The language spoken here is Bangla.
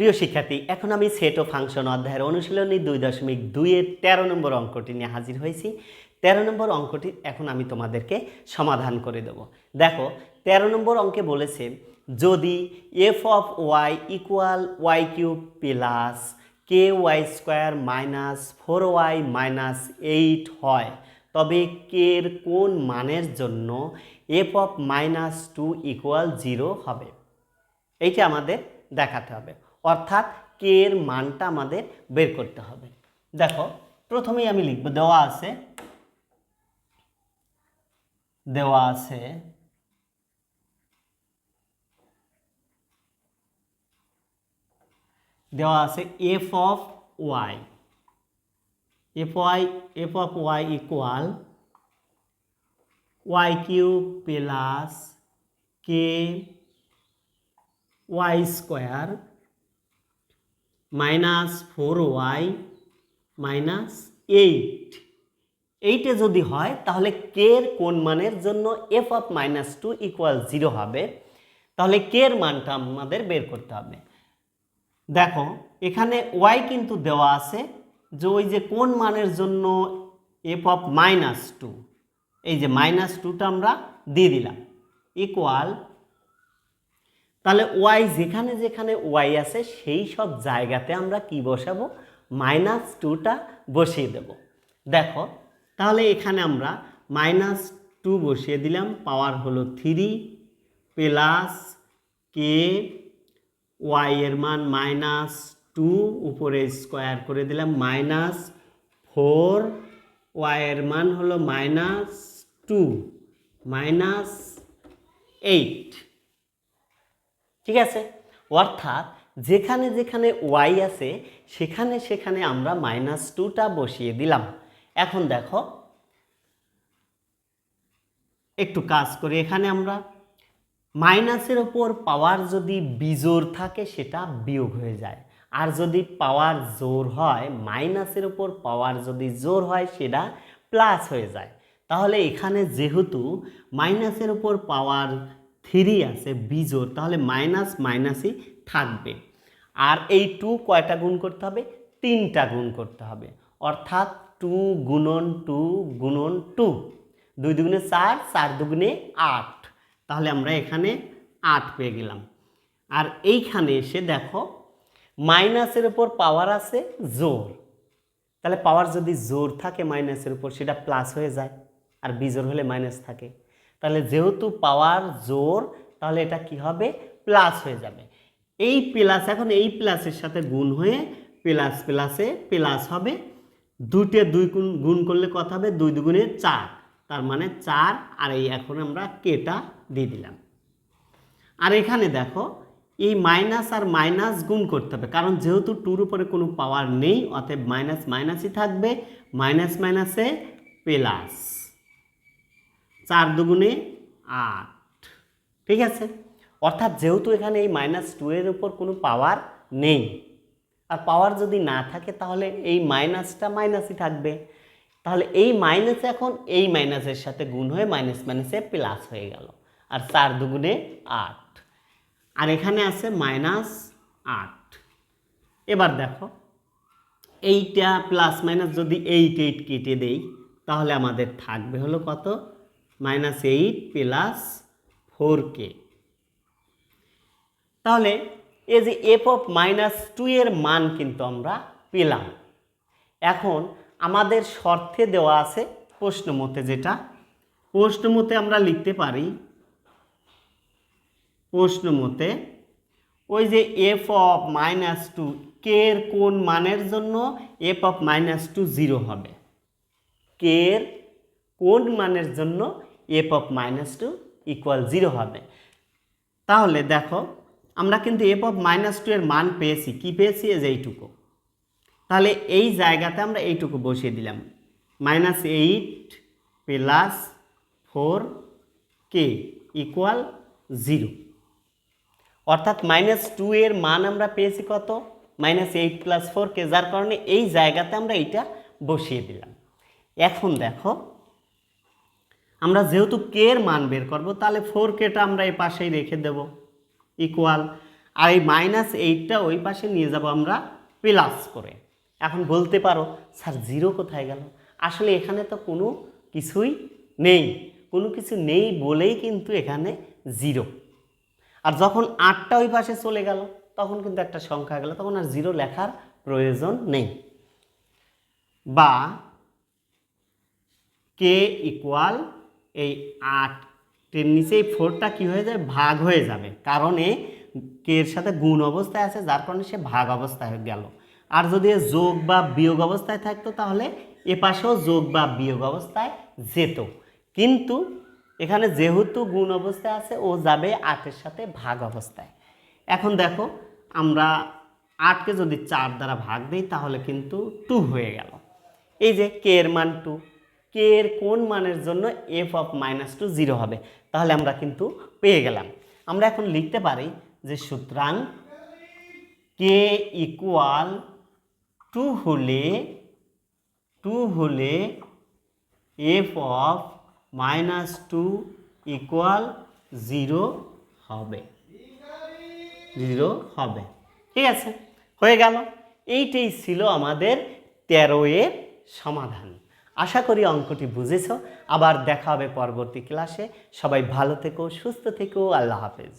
প্রিয় শিক্ষার্থী, এখন আমি সেট ও ফাংশন অধ্যায়ের অনুশীলনী দুই দশমিক দুইয়ের তেরো নম্বর অঙ্কটি নিয়ে হাজির হয়েছি। তেরো নম্বর অঙ্কটি এখন আমি তোমাদেরকে সমাধান করে দেব। দেখো, তেরো নম্বর অঙ্কে বলেছে, যদি F of Y equal Y cube plus K Y square minus four Y minus eight হয়, তবে কের কোন মানের জন্য F of minus two equal zero হবে। এইটা আমাদের দেখাতে হবে। অর্থাৎ কে এর মানটা আমাদের বের করতে হবে। দেখো, প্রথমেই আমি লিখব, দেওয়া আছে দেওয়া আছে দেওয়া আছে F of Y F Y F of Y equal Y cube plus K Y square minus four Y minus eight. এইটে যদি হয়, তাহলে কে এর কোন মানের জন্য F of minus two equal zero হবে? তাহলে কে এর মানটা আমাদের বের করতে হবে। দেখো, এখানে ওয়াই কিন্তু দেওয়া আছে যে ওই যে কোন মানের জন্য এফ অফ মাইনাস টু এই যে মাইনাস টুটা আমরা দিয়ে দিলাম। ইকুয়াল তাহলে ওয়াই যেখানে যেখানে ওয়াই আছে, সেই সব জায়গাতে আমরা কি বসাবো? মাইনাস টুটা বসিয়ে দেব। দেখো, তাহলে এখানে আমরা মাইনাস টু বসিয়ে দিলাম পাওয়ার হলো থ্রি প্লাস কে ওয়াই এর মান মাইনাস টু উপরে স্কোয়ার করে দিলাম মাইনাস ফোর ওয়াই এর মান হলো মাইনাস টু মাইনাস এইট ঠিক আছে? অর্থাৎ যেখানে যেখানে ওয়াই আছে, সেখানে সেখানে আমরা মাইনাস টুটা বসিয়ে দিলাম। এখন দেখো, একটু কাজ করি এখানে আমরা। মাইনাসের ওপর পাওয়ার যদি বিজোর থাকে, সেটা বিয়োগ হয়ে যায়। আর যদি পাওয়ার জোর হয় মাইনাসের ওপর পাওয়ার যদি জোর হয়, সেটা প্লাস হয়ে যায়। তাহলে এখানে যেহেতু মাইনাসের ওপর পাওয়ার থ্রি আছে বিজোর তাহলে মাইনাস মাইনাসই থাকবে। আর এই টু কয়টা গুণ করতে হবে? তিনটা গুণ করতে হবে। অর্থাৎ টু গুণন টু গুণন টু দুই দুগুণে চার চার দুগুণে আট। তাহলে আমরা এখানে আট পেয়ে গেলাম। আর এইখানে এসে দেখো মাইনাসের উপর পাওয়ার আছে জোর। তাহলে পাওয়ার যদি জোর থাকে মাইনাসের উপর, সেটা প্লাস হয়ে যায়। আর বিজোর হলে মাইনাস থাকে। তাহলে যেহেতু পাওয়ার জোর, তাহলে এটা কি হবে? প্লাস হয়ে যাবে। এই প্লাস, এখন এই প্লাসের সাথে গুণ হয়ে প্লাস প্লাসে প্লাস হবে। দুটে দুই গুণ গুণ করলে কত হবে? দুই দুগুণে চার। তার মানে চার, আর এই এখন আমরা কেটা দিয়ে দিলাম। আর এখানে দেখো, এই মাইনাস আর মাইনাস গুণ করতে হবে। কারণ যেহেতু টুর উপরে কোনো পাওয়ার নেই, অতএব মাইনাস মাইনাসই থাকবে। মাইনাস মাইনাসে প্লাস। চার দুগুণে আট। ঠিক আছে? অর্থাৎ যেহেতু এখানে এই মাইনাস টু এর উপর কোনো পাওয়ার নেই, আর পাওয়ার যদি না থাকে তাহলে এই মাইনাসটা মাইনাসই থাকবে। তাহলে এই মাইনাস এখন এই মাইনাসের সাথে গুণ হয়ে মাইনাস মাইনাসে প্লাস হয়ে গেল, আর চার দুগুণে আট। আর এখানে আছে মাইনাস আট। এবার দেখো, এইটা প্লাস মাইনাস যদি এইট এইট কেটে দেই, তাহলে আমাদের থাকবে হলো কত? Minus eight plus four K তাহলে এই যে এফ অফ মাইনাস টু এর মান কিন্তু আমরা পেলাম। এখন আমাদের শর্তে দেওয়া আছে প্রশ্ন মতে যেটা। প্রশ্ন মতে আমরা লিখতে পারি প্রশ্ন মতে ওই যে F of minus two K এর কোন মানের জন্য F of minus two zero হবে? কে এর কোন মানের জন্য F of minus two equal zero হবে। তাহলে দেখো, আমরা কিন্তু এফ অফ মাইনাস টু এর মান পেয়েছি। কি পেয়েছি? যে এইটুকু। তাহলে এই জায়গাতে আমরা এইটুকু বসিয়ে দিলাম। Minus eight plus four K equal zero অর্থাৎ মাইনাস টু এর মান আমরা পেয়েছি কত? Minus eight plus four K যার কারণে এই জায়গাতে আমরা এইটা বসিয়ে দিলাম। এখন দেখো আমরা যেহেতু কে এর মান বের করব, তাহলে ফোর কেটা আমরা এই পাশেই রেখে দেব। ইকুয়াল আর এই মাইনাস এইটটা ওই পাশে নিয়ে যাব আমরা প্লাস করে। এখন বলতে পারো, স্যার জিরো কোথায় গেল? আসলে এখানে তো কোনো কিছুই নেই। কোনো কিছু নেই বলেই কিন্তু এখানে জিরো আর যখন আটটা ওই পাশে চলে গেল, তখন কিন্তু একটা সংখ্যা গেল, তখন আর জিরো লেখার প্রয়োজন নেই। বা কে ইকুয়াল এই আটের নিচে এই ফোরটা কী হয়ে যাবে ভাগ হয়ে যাবে। কারণ এ এর সাথে গুণ অবস্থায় আছে, যার কারণে সে ভাগ অবস্থায় গেল। আর যদি যোগ বা বিয়োগ অবস্থায় থাকতো, তাহলে এ পাশেও যোগ বা বিয়োগ অবস্থায় যেত। কিন্তু এখানে যেহেতু গুণ অবস্থায় আছে, ও যাবে আটের সাথে ভাগ অবস্থায়। এখন দেখো, আমরা আটকে যদি চার দ্বারা ভাগ দিই, তাহলে কিন্তু টু হয়ে গেল। এই যে কে এর মান টু কে এর কোন মানের জন্য F of minus two zero হবে? তাহলে আমরা কিন্তু পেয়ে গেলাম। আমরা এখন লিখতে পারি যে সুতরাং কে ইকুয়াল টু হলে টু হলে F of minus two equal zero হবে। জিরো হবে। ঠিক আছে? হয়ে গেল। এইটাই ছিল আমাদের তেরো এর সমাধান। আশা করি অঙ্কটি বুঝেছ। আবার দেখা হবে পরবর্তী ক্লাসে। সবাই ভালো থেকো, সুস্থ থেকো। আল্লাহ হাফেজ।